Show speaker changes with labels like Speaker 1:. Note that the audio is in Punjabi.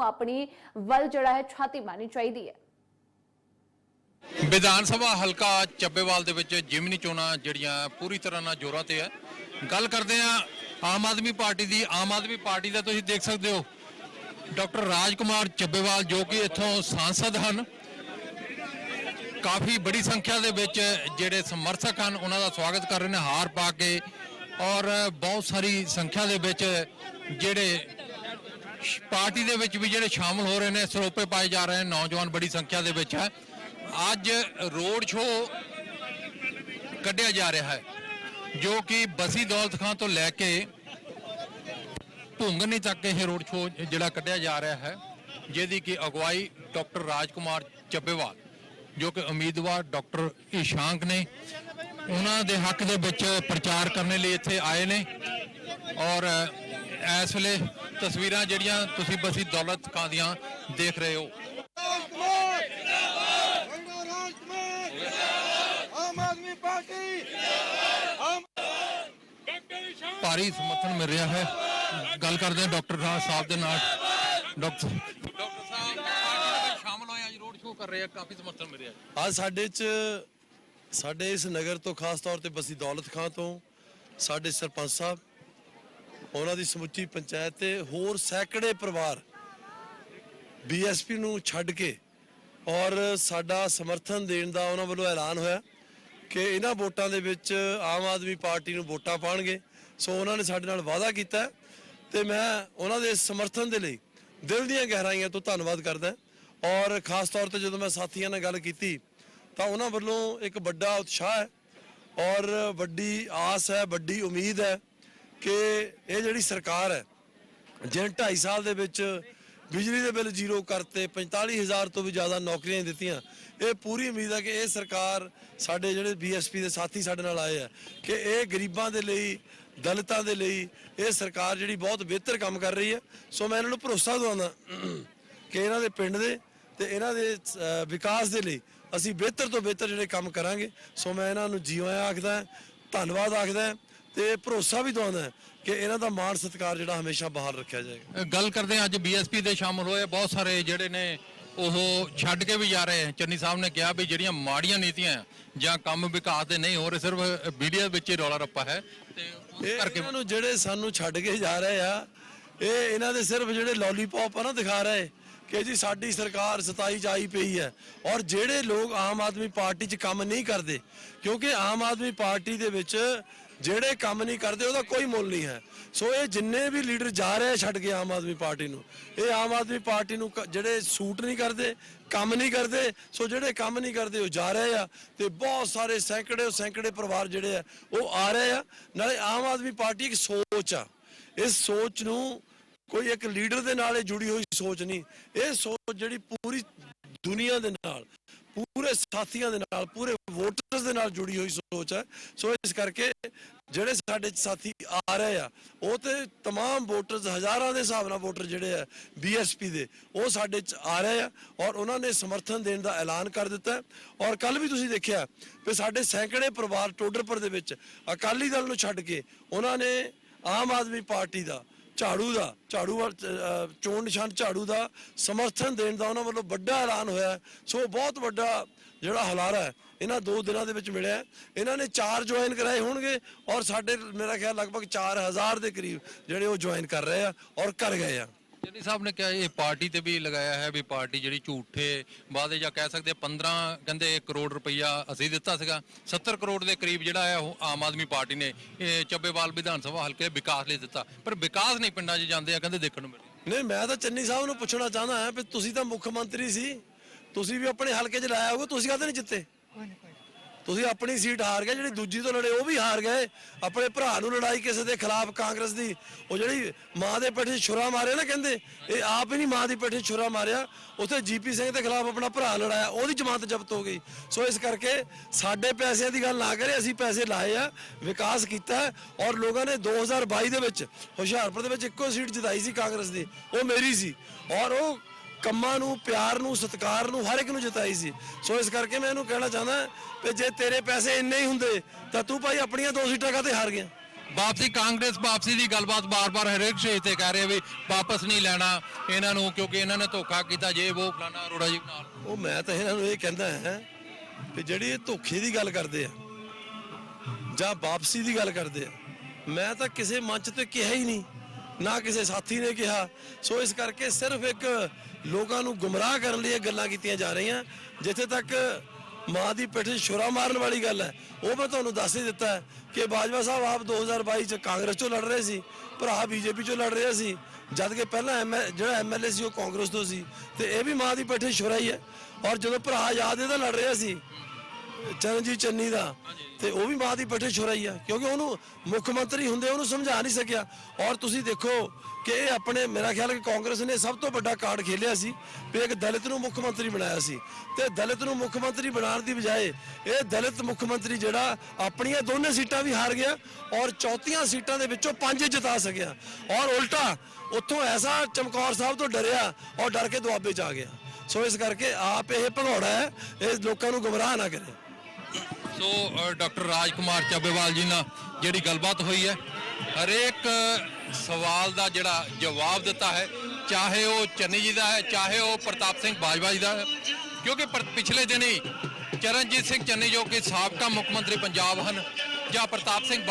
Speaker 1: ਨੂੰ ਆਪਣੀ ਵੱਲ ਜਿਹੜਾ ਹੈ ਛਾਤੀ ਮਾਰਨੀ ਚਾਹੀਦੀ ਹੈ।
Speaker 2: ਵਿਧਾਨ ਸਭਾ ਹਲਕਾ ਚੱਬੇਵਾਲ ਦੇ ਵਿੱਚ ਜਿਮਨੀ ਚੋਣਾਂ ਜਿਹੜੀਆਂ ਪੂਰੀ ਤਰ੍ਹਾਂ ਨਾਲ ਜ਼ੋਰਾਂ ਤੇ ਹੈ। ਗੱਲ ਕਰਦੇ ਆ ਆਮ ਆਦਮੀ ਪਾਰਟੀ ਦੀ। ਆਮ ਆਦਮੀ ਪਾਰਟੀ ਦਾ ਤੁਸੀਂ ਦੇਖ ਸਕਦੇ ਹੋ, ਡਾਕਟਰ ਰਾਜਕੁਮਾਰ ਚੱਬੇਵਾਲ ਜੋ ਕਿ ਇੱਥੋਂ ਸਾਂਸਦ ਹਨ, ਕਾਫੀ ਬੜੀ ਸੰਖਿਆ ਦੇ ਵਿੱਚ ਜਿਹੜੇ ਸਮਰਥਕ ਹਨ, ਉਹਨਾਂ ਦਾ ਸਵਾਗਤ ਕਰ ਰਹੇ ਨੇ, ਹਾਰ ਪਾ ਕੇ ਔਰ ਬਹੁਤ ਸਾਰੀ ਸੰਖਿਆ ਦੇ ਵਿੱਚ ਜਿਹੜੇ ਪਾਰਟੀ ਦੇ ਵਿੱਚ ਵੀ ਜਿਹੜੇ ਸ਼ਾਮਲ ਹੋ ਰਹੇ ਨੇ, ਸਰੋਪੇ ਪਾਏ ਜਾ ਰਹੇ ਨੇ, ਨੌਜਵਾਨ ਬੜੀ ਸੰਖਿਆ ਦੇ ਵਿੱਚ ਹੈ। ਅੱਜ ਰੋਡ ਸ਼ੋਅ ਕੱਢਿਆ ਜਾ ਰਿਹਾ ਹੈ, ਜੋ ਕਿ ਬਸੀ ਦੌਲਤ ਖਾਂ ਤੋਂ ਲੈ ਕੇ ਭੁੰਗਨੀ ਤੱਕ ਇਹ ਰੋਡ ਸ਼ੋਅ ਜਿਹੜਾ ਕੱਢਿਆ ਜਾ ਰਿਹਾ ਹੈ, ਜਿਹਦੀ ਕਿ ਅਗਵਾਈ ਡਾਕਟਰ ਰਾਜਕੁਮਾਰ ਚੱਬੇਵਾਲ, ਜੋ ਕਿ ਉਮੀਦਵਾਰ ਡਾਕਟਰ ਇਸ਼ਾਂਕ ਨੇ, ਉਹਨਾਂ ਦੇ ਹੱਕ ਦੇ ਵਿੱਚ ਪ੍ਰਚਾਰ ਕਰਨ ਲਈ ਇੱਥੇ ਆਏ ਨੇ ਔਰ ਇਸ ਵੇਲੇ ਤਸਵੀਰਾਂ ਜਿਹੜੀਆਂ ਤੁਸੀਂ ਬਸੀ ਦੌਲਤ ਖਾਂ ਦੀਆਂ ਦੇਖ ਰਹੇ ਹੋ।
Speaker 3: ਆਮ ਆਦਮੀ ਪਾਰਟੀ ਆਮ
Speaker 2: ਭਾਰੀ ਸਮਰਥਨ ਮਿਲ ਰਿਹਾ ਹੈ। ਗੱਲ ਕਰਦੇ ਹਾਂ ਡਾਕਟਰ ਰਾਜ ਸਾਹਿਬ ਦੇ ਨਾਲ। ਡਾਕਟਰ ਡਾਕਟਰ ਸਾਹਿਬ ਪਾਰਟੀ ਦੇ ਵਿੱਚ ਸ਼ਾਮਲ ਹੋਏ ਅੱਜ ਰੋਡ ਸ਼ੋਅ ਕਰ ਰਹੇ ਆ ਕਾਫੀ ਸਮਰਥਨ ਮਿਲ ਰਿਹਾ ਹੈ
Speaker 3: ਅੱਜ ਸਾਡੇ ਚ ਸਾਡੇ ਇਸ ਨਗਰ ਤੋਂ ਖਾਸ ਤੌਰ ਤੇ ਬਸੀ ਦੌਲਤ ਖਾਂ ਤੋਂ ਸਾਡੇ ਸਰਪੰਚ ਸਾਹਿਬ ਉਹਨਾਂ ਦੀ ਸਮੁੱਚੀ ਪੰਚਾਇਤ ਤੇ ਹੋਰ ਸੈਂਕੜੇ ਪਰਿਵਾਰ ਬੀਐਸਪੀ ਨੂੰ ਛੱਡ ਕੇ ਔਰ ਸਾਡਾ ਸਮਰਥਨ ਦੇਣ ਦਾ ਉਹਨਾਂ ਵੱਲੋਂ ਐਲਾਨ ਹੋਇਆ ਕਿ ਇਹਨਾਂ ਵੋਟਾਂ ਦੇ ਵਿੱਚ ਆਮ ਆਦਮੀ ਪਾਰਟੀ ਨੂੰ ਵੋਟਾਂ ਪਾਣਗੇ ਸੋ ਉਹਨਾਂ ਨੇ ਸਾਡੇ ਨਾਲ ਵਾਅਦਾ ਕੀਤਾ ਹੈ ਤੇ ਮੈਂ ਉਹਨਾਂ ਦੇ ਸਮਰਥਨ ਦੇ ਲਈ ਦਿਲ ਦੀਆਂ ਗਹਿਰਾਈਆਂ ਤੋਂ ਧੰਨਵਾਦ ਕਰਦਾ ਔਰ ਖਾਸ ਤੌਰ ਤੇ ਜਦੋਂ ਮੈਂ ਸਾਥੀਆਂ ਨਾਲ ਗੱਲ ਕੀਤੀ ਤਾਂ ਉਹਨਾਂ ਵੱਲੋਂ ਇੱਕ ਵੱਡਾ ਉਤਸ਼ਾਹ ਹੈ ਔਰ ਵੱਡੀ ਆਸ ਹੈ, ਵੱਡੀ ਉਮੀਦ ਹੈ ਕਿ ਇਹ ਜਿਹੜੀ ਸਰਕਾਰ ਹੈ, ਜਿਹਨੇ 2.5 ਸਾਲ ਦੇ ਵਿੱਚ ਬਿਜਲੀ ਦੇ ਬਿੱਲ ਜ਼ੀਰੋ ਕਰਤੇ 45000 ਤੋਂ ਵੀ ਜ਼ਿਆਦਾ ਨੌਕਰੀਆਂ ਦਿੱਤੀਆਂ, ਇਹ ਪੂਰੀ ਉਮੀਦ ਹੈ ਕਿ ਇਹ ਸਰਕਾਰ ਸਾਡੇ ਜਿਹੜੇ ਬੀਐਸਪੀ ਦੇ ਸਾਥੀ ਸਾਡੇ ਨਾਲ ਆਏ ਆ, ਕਿ ਇਹ ਗਰੀਬਾਂ ਦੇ ਲਈ, ਦਲਿਤਾਂ ਦੇ ਲਈ ਇਹ ਸਰਕਾਰ ਜਿਹੜੀ ਬਹੁਤ ਬਿਹਤਰ ਕੰਮ ਕਰ ਰਹੀ ਹੈ। ਸੋ ਮੈਂ ਇਹਨਾਂ ਨੂੰ ਭਰੋਸਾ ਦਵਾਉਂਦਾ ਕਿ ਇਹਨਾਂ ਦੇ ਪਿੰਡ ਦੇ ਤੇ ਇਹਨਾਂ ਦੇ ਵਿਕਾਸ ਦੇ ਲਈ ਅਸੀਂ ਬਿਹਤਰ ਤੋਂ ਬਿਹਤਰ ਜਿਹੜੇ ਕੰਮ ਕਰਾਂਗੇ। ਸੋ ਮੈਂ ਇਹਨਾਂ ਨੂੰ ਜੀਵਾਂ ਆਖਦਾ, ਧੰਨਵਾਦ ਆਖਦਾ। ਤੇ ਭਰੋਸਾ ਵੀ ਦਵਾਉਂਦਾ ਕਿ ਇਹਨਾਂ ਦਾ ਮਾਣ ਸਤਿਕਾਰ ਜਿਹੜਾ ਹਮੇਸ਼ਾ ਬਹਾਲ ਰੱਖਿਆ ਜਾਏਗਾ।
Speaker 2: ਗੱਲ ਕਰਦੇ ਹਾਂ ਅੱਜ ਬੀਐਸਪੀ ਦੇ ਸ਼ਾਮਲ ਹੋਏ ਬਹੁਤ ਸਾਰੇ ਜਿਹੜੇ ਨੇ ਉਹ ਛੱਡ ਕੇ ਵੀ ਜਾ ਰਹੇ ਹੈ। ਚੰਨੀ ਸਾਹਿਬ ਨੇ ਕਿਹਾ ਵੀ ਜਿਹੜੀਆਂ ਮਾੜੀਆਂ ਨੀਤੀਆਂ ਜਾਂ ਕੰਮ ਵਿਕਾਸ ਦੇ ਨਹੀਂ ਹੋ ਰਹੇ ਸਿਰਫ ਮੀਡੀਆ ਵਿੱਚ ਹੀ ਰੌਲਾ ਰੱਪਾ ਹੈ ਤੇ ਉਸ
Speaker 3: ਇਹ
Speaker 2: ਕਰਕੇ
Speaker 3: ਇਹਨਾਂ ਨੂੰ ਜਿਹੜੇ ਸਾਨੂੰ ਛੱਡ ਕੇ ਜਾ ਰਹੇ ਆ ਇਹ ਇਹਨਾਂ ਦੇ ਸਿਰਫ ਜਿਹੜੇ ਲੋਲੀਪੌਪ ਆ ਨਾ ਦਿਖਾ ਰਹੇ ਕਿ ਜੀ ਸਾਡੀ ਸਰਕਾਰ 27 ਚ ਆਈ ਪਈ ਹੈ ਔਰ ਜਿਹੜੇ ਲੋਕ ਆਮ ਆਦਮੀ ਪਾਰਟੀ 'ਚ ਕੰਮ ਨਹੀਂ ਕਰਦੇ ਕਿਉਂਕਿ ਆਮ ਆਦਮੀ ਪਾਰਟੀ ਦੇ ਵਿੱਚ ਜਿਹੜੇ ਕੰਮ ਨਹੀਂ ਕਰਦੇ, ਉਹਦਾ ਕੋਈ ਮੁੱਲ ਨਹੀਂ ਹੈ। ਸੋ ਇਹ ਜਿੰਨੇ ਵੀ ਲੀਡਰ ਜਾ ਰਹੇ ਛੱਡ ਕੇ ਆਮ ਆਦਮੀ ਪਾਰਟੀ ਨੂੰ, ਇਹ ਆਮ ਆਦਮੀ ਪਾਰਟੀ ਨੂੰ ਕ- ਜਿਹੜੇ ਸੂਟ ਨਹੀਂ ਕਰਦੇ, ਕੰਮ ਨਹੀਂ ਕਰਦੇ, ਸੋ ਜਿਹੜੇ ਕੰਮ ਨਹੀਂ ਕਰਦੇ ਉਹ ਜਾ ਰਹੇ ਆ ਤੇ ਬਹੁਤ ਸਾਰੇ ਸੈਂਕੜੇ ਸੈਂਕੜੇ ਪਰਿਵਾਰ ਜਿਹੜੇ ਆ, ਉਹ ਆ ਰਹੇ ਆ। ਨਾਲੇ ਆਮ ਆਦਮੀ ਪਾਰਟੀ ਇੱਕ ਸੋਚ ਆ। ਇਸ ਸੋਚ ਨੂੰ ਕੋਈ ਇੱਕ ਲੀਡਰ ਦੇ ਨਾਲ ਇਹ ਜੁੜੀ ਹੋਈ ਸੋਚ ਨਹੀਂ। ਇਹ ਸੋਚ ਜਿਹੜੀ ਪੂਰੀ ਦੁਨੀਆ ਦੇ ਨਾਲ ਪੂਰੇ ਸਾਥੀਆਂ ਦੇ ਨਾਲ ਪੂਰੇ ਵੋਟਰਸ ਦੇ ਨਾਲ ਜੁੜੀ ਹੋਈ ਸੋਚ ਹੈ ਸੋ ਇਸ ਕਰਕੇ ਜਿਹੜੇ ਸਾਡੇ ਸਾਥੀ ਆ ਰਹੇ ਆ ਉਹ ਤੇ तमाम ਵੋਟਰਸ ਹਜ਼ਾਰਾਂ ਦੇ ਹਿਸਾਬ ਨਾਲ ਵੋਟਰ ਜਿਹੜੇ ਆ ਬੀਐਸਪੀ ਦੇ ਉਹ ਸਾਡੇ ਚ ਆ ਰਹੇ ਆ ਔਰ ਉਹਨਾਂ ਨੇ ਸਮਰਥਨ ਦੇਣ ਦਾ ਐਲਾਨ ਕਰ ਦਿੱਤਾ ਹੈ ਔਰ ਕੱਲ ਵੀ ਤੁਸੀਂ ਦੇਖਿਆ ਕਿ ਸਾਡੇ ਸੈਂਕੜੇ ਪਰਿਵਾਰ ਟੋਡਰਪੁਰ ਦੇ ਵਿੱਚ ਅਕਾਲੀ ਦਲ ਨੂੰ ਛੱਡ ਕੇ ਉਹਨਾਂ ਨੇ ਆਮ ਆਦਮੀ ਪਾਰਟੀ ਦਾ ਝਾੜੂ ਦਾ ਝਾੜੂ ਵੱਲ, ਚੋਣ ਨਿਸ਼ਾਨ ਝਾੜੂ ਦਾ ਸਮਰਥਨ ਦੇਣ ਦਾ ਉਹਨਾਂ ਵੱਲੋਂ ਵੱਡਾ ਐਲਾਨ ਹੋਇਆ ਸੋ ਬਹੁਤ ਵੱਡਾ ਜਿਹੜਾ ਹਲਾਰਾ ਹੈ ਇਹਨਾਂ ਦੋ ਦਿਨਾਂ ਦੇ ਵਿੱਚ ਮਿਲਿਆ ਇਹਨਾਂ ਨੇ ਚਾਰ ਜੁਆਇਨ ਕਰਾਏ ਹੋਣਗੇ ਔਰ ਸਾਡੇ ਮੇਰਾ ਖਿਆਲ ਲਗਭਗ 4000 ਦੇ ਕਰੀਬ ਜਿਹੜੇ ਉਹ ਜੁਆਇਨ ਕਰ ਰਹੇ ਆ ਔਰ ਕਰ ਗਏ ਆ।
Speaker 2: ਚੰਨੀ ਸਾਹਿਬ ਨੇ ਕਿਹਾ ਇਹ ਪਾਰਟੀ ਤੇ ਵੀ ਲਗਾਇਆ ਹੈ ਵੀ ਪਾਰਟੀ ਜਿਹੜੀ ਝੂਠੇ ਵਾਅਦੇ ਜਾਂ ਕਹਿ ਸਕਦੇ 15 ਕਹਿੰਦੇ ਕਰੋੜ ਰੁਪਈਆ ਅਸੀਂ ਦਿੱਤਾ ਸੀਗਾ 70 ਕਰੋੜ ਦੇ ਕਰੀਬ ਜਿਹੜਾ ਹੈ ਉਹ ਆਮ ਆਦਮੀ ਪਾਰਟੀ ਨੇ ਇਹ ਚੱਬੇਵਾਲ ਵਿਧਾਨ ਸਭਾ ਹਲਕੇ ਵਿਕਾਸ ਲਈ ਦਿੱਤਾ ਪਰ ਵਿਕਾਸ ਨਹੀਂ ਪਿੰਡਾਂ 'ਚ ਜਾਂਦੇ ਆ ਕਹਿੰਦੇ ਦੇਖਣ ਨੂੰ ਮਿਲਦਾ।
Speaker 3: ਨਹੀਂ ਮੈਂ ਤਾਂ ਚੰਨੀ ਸਾਹਿਬ ਨੂੰ ਪੁੱਛਣਾ ਚਾਹੁੰਦਾ ਹਾਂ ਵੀ ਤੁਸੀਂ ਤਾਂ ਮੁੱਖ ਮੰਤਰੀ ਸੀ ਤੁਸੀਂ ਵੀ ਆਪਣੇ ਹਲਕੇ 'ਚ ਲਾਇਆ ਹੋਊਗਾ ਤੁਸੀਂ ਕਾਹਦੇ ਨਹੀਂ ਜਿੱਤੇ? ਤੁਸੀਂ ਆਪਣੀ ਸੀਟ ਹਾਰ ਗਏ, ਜਿਹੜੀ ਦੂਜੀ ਤੋਂ ਲੜੇ ਉਹ ਵੀ ਹਾਰ ਗਏ। ਆਪਣੇ ਭਰਾ ਨੂੰ ਲੜਾਈ ਕਿਸੇ ਦੇ ਖਿਲਾਫ, ਕਾਂਗਰਸ ਦੀ। ਉਹ ਜਿਹੜੀ ਮਾਂ ਦੇ ਪਿੱਠੇ ਛੁਰਾ ਮਾਰਿਆ ਨਾ ਕਹਿੰਦੇ, ਇਹ ਆਪ ਹੀ ਨਹੀਂ ਮਾਂ ਦੀ ਪਿੱਠੇ ਛੁਰਾ ਮਾਰਿਆ। ਉੱਥੇ ਜੀਪੀ ਸਿੰਘ ਦੇ ਖਿਲਾਫ ਆਪਣਾ ਭਰਾ ਲੜਾਇਆ, ਉਹਦੀ ਜ਼ਮਾਨਤ ਜ਼ਬਤ ਹੋ ਗਈ। ਸੋ ਇਸ ਕਰਕੇ ਸਾਡੇ ਪੈਸਿਆਂ ਦੀ ਗੱਲ ਨਾ ਕਰੇ, ਅਸੀਂ ਪੈਸੇ ਲਾਏ ਆ, ਵਿਕਾਸ ਕੀਤਾ ਔਰ ਲੋਕਾਂ ਨੇ 2022 ਦੇ ਵਿੱਚ ਹੁਸ਼ਿਆਰਪੁਰ ਦੇ ਵਿੱਚ ਇੱਕੋ ਸੀਟ ਜਿਤਾਈ ਸੀ ਕਾਂਗਰਸ ਦੀ, ਉਹ ਮੇਰੀ ਸੀ। ਔਰ ਉਹ ਕੰਮਾਂ ਨੂੰ ਪਿਆਰ ਨੂੰ ਸਤਿਕਾਰ ਨੂੰ ਹਰ ਇੱਕ ਨੂੰ ਜਿਤਾਈ ਸੀ। ਸੋ ਇਸ ਕਰਕੇ ਮੈਂ ਇਹਨੂੰ ਕਹਿਣਾ ਚਾਹੁੰਦਾ ਕਿ ਜੇ ਤੇਰੇ ਪੈਸੇ ਇੰਨੇ ਹੀ ਹੁੰਦੇ ਤਾਂ ਤੂੰ ਭਾਈ ਆਪਣੀਆਂ ਦੋ ਸੀਟਾਂ ਕਾਤੇ ਹਾਰ ਗਿਆ?
Speaker 2: ਵਾਪਸੀ ਕਾਂਗਰਸ ਵਾਪਸੀ ਦੀ ਗੱਲਬਾਤ ਬਾਰ-ਬਾਰ ਹਰੇਕ ਸਟੇਜ ਤੇ ਕਹਿ ਰਹੇ ਵੀ ਵਾਪਸ ਨਹੀਂ ਲੈਣਾ ਇਹਨਾਂ ਨੂੰ ਕਿਉਂਕਿ ਇਹਨਾਂ ਨੇ ਧੋਖਾ ਕੀਤਾ ਜੇ ਉਹ ਫਲਾਣਾ ਅਰੋੜਾ ਜੀ ਨਾਲ।
Speaker 3: ਉਹ ਮੈਂ ਤਾਂ ਇਹਨਾਂ ਨੂੰ ਇਹ ਕਹਿੰਦਾ ਹਾਂ ਕਿ ਜਿਹੜੀ ਇਹ ਧੋਖੇ ਦੀ ਗੱਲ ਕਰਦੇ ਆ ਜਾਂ ਵਾਪਸੀ ਦੀ ਗੱਲ ਕਰਦੇ ਆ ਮੈਂ ਤਾਂ ਕਿਸੇ ਮੰਚ ਤੇ ਕਿਹਾ ਹੀ ਨਹੀਂ ਨਾ ਕਿਸੇ ਸਾਥੀ ਨੇ ਕਿਹਾ। ਸੋ ਇਸ ਕਰਕੇ ਸਿਰਫ ਇੱਕ ਲੋਕਾਂ ਨੂੰ ਗੁੰਮਰਾਹ ਕਰਨ ਲਈ ਇਹ ਗੱਲਾਂ ਕੀਤੀਆਂ ਜਾ ਰਹੀਆਂ। ਜਿੱਥੇ ਤੱਕ ਮਾਂ ਦੀ ਪਿੱਠ ਛੁਰਾ ਮਾਰਨ ਵਾਲੀ ਗੱਲ ਹੈ, ਉਹ ਮੈਂ ਤੁਹਾਨੂੰ ਦੱਸ ਹੀ ਦਿੱਤਾ ਕਿ ਬਾਜਵਾ ਸਾਹਿਬ ਆਪ 2022 ਚ ਕਾਂਗਰਸ ਚੋਂ ਲੜ ਰਹੇ ਸੀ, ਭਰਾ ਬੀਜੇਪੀ ਚੋਂ ਲੜ ਰਿਹਾ ਸੀ। ਜਦ ਕਿ ਪਹਿਲਾਂ ਐਮ ਜਿਹੜਾ ਐਮਐਲਏ ਸੀ ਉਹ ਕਾਂਗਰਸ ਤੋਂ ਸੀ, ਤੇ ਇਹ ਵੀ ਮਾਂ ਦੀ ਪਿੱਠ 'ਚ ਛੁਰਾ ਹੀ ਹੈ। ਔਰ ਜਦੋਂ ਭਰਾ ਆਜ਼ਾਦ ਇਹਦਾ ਲੜ ਰਿਹਾ ਸੀ ਚਰਨਜੀਤ ਚੰਨੀ ਦਾ। ਤੇ ਉਹ ਵੀ ਮਾਂ ਦੀ ਪੱਠੇ ਛੁਰਾਈ ਆ ਕਿਉਂਕਿ ਉਹਨੂੰ ਮੁੱਖ ਮੰਤਰੀ ਹੁੰਦੇ ਉਹਨੂੰ ਸਮਝਾ ਨਹੀਂ ਸਕਿਆ। ਔਰ ਤੁਸੀਂ ਦੇਖੋ ਕਿ ਇਹ ਆਪਣੇ ਮੇਰਾ ਖਿਆਲ ਕਿ ਕਾਂਗਰਸ ਨੇ ਸਭ ਤੋਂ ਵੱਡਾ ਕਾਰਡ ਖੇਲਿਆ ਸੀ ਵੀ ਇੱਕ ਦਲਿਤ ਨੂੰ ਮੁੱਖ ਮੰਤਰੀ ਬਣਾਇਆ ਸੀ। ਤੇ ਦਲਿਤ ਨੂੰ ਮੁੱਖ ਮੰਤਰੀ ਬਣਾਉਣ ਦੀ ਬਜਾਏ ਇਹ ਦਲਿਤ ਮੁੱਖ ਮੰਤਰੀ ਜਿਹੜਾ ਆਪਣੀਆਂ ਦੋਨੇ ਸੀਟਾਂ ਵੀ ਹਾਰ ਗਿਆ ਔਰ ਚੌਥੀਆਂ ਸੀਟਾਂ ਦੇ ਵਿੱਚੋਂ ਪੰਜ ਜਿਤਾ ਸਕਿਆ। ਔਰ ਉਲਟਾ ਉੱਥੋਂ ਐਸਾ ਚਮਕੌਰ ਸਾਹਿਬ ਤੋਂ ਡਰਿਆ ਔਰ ਡਰ ਕੇ ਦੁਆਬੇ ਚ ਆ ਗਿਆ। ਸੋ ਇਸ ਕਰਕੇ ਆਪ ਇਹ ਭਗੌੜਾ ਹੈ ਇਹ ਲੋਕਾਂ ਨੂੰ ਗੁੰਮਰਾਹ ਨਾ ਕਰੇ।
Speaker 2: So uh, doctor Rajkumar Chabbewal ji ਨਾਲ ਜਿਹੜੀ ਗੱਲਬਾਤ ਹੋਈ ਹੈ ਹਰੇਕ ਸਵਾਲ ਦਾ ਜਿਹੜਾ ਜਵਾਬ ਦਿੱਤਾ ਹੈ ਚਾਹੇ ਉਹ ਚੰਨੀ ਜੀ ਦਾ ਹੈ ਚਾਹੇ ਉਹ ਪ੍ਰਤਾਪ ਸਿੰਘ ਬਾਜਵਾ ਜੀ ਦਾ ਹੈ ਕਿਉਂਕਿ ਪਿਛਲੇ ਦਿਨੀ ਚਰਨਜੀਤ ਸਿੰਘ ਚੰਨੀ ਜੋ ਕਿ ਸਾਬਕਾ ਮੁੱਖ ਮੰਤਰੀ ਪੰਜਾਬ ਹਨ ਜਾਂ ਪ੍ਰਤਾਪ ਸਿੰਘ ਬਾ-